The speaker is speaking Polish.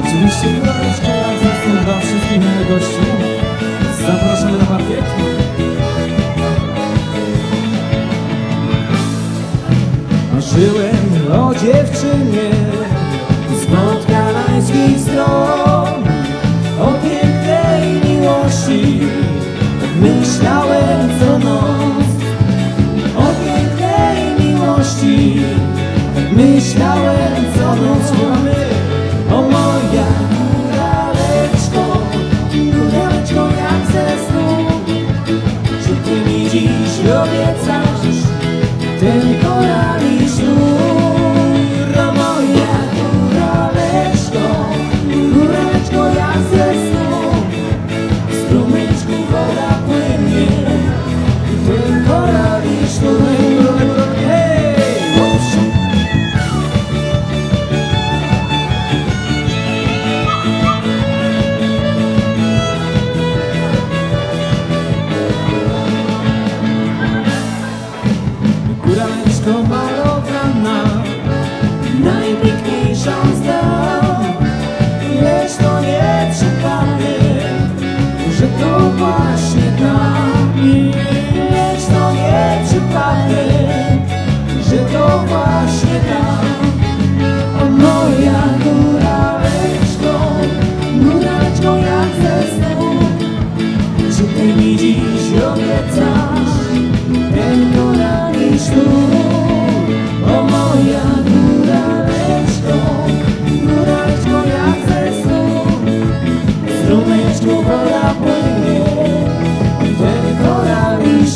Oczywiście kuraleczka jak dla wszystkich gości. Zapraszamy na parkiet. Marzyłem o dziewczynie z podkalańskich stron O pięknej miłości myślałem co noc O pięknej miłości myślałem 手にこら Góraleczko malowana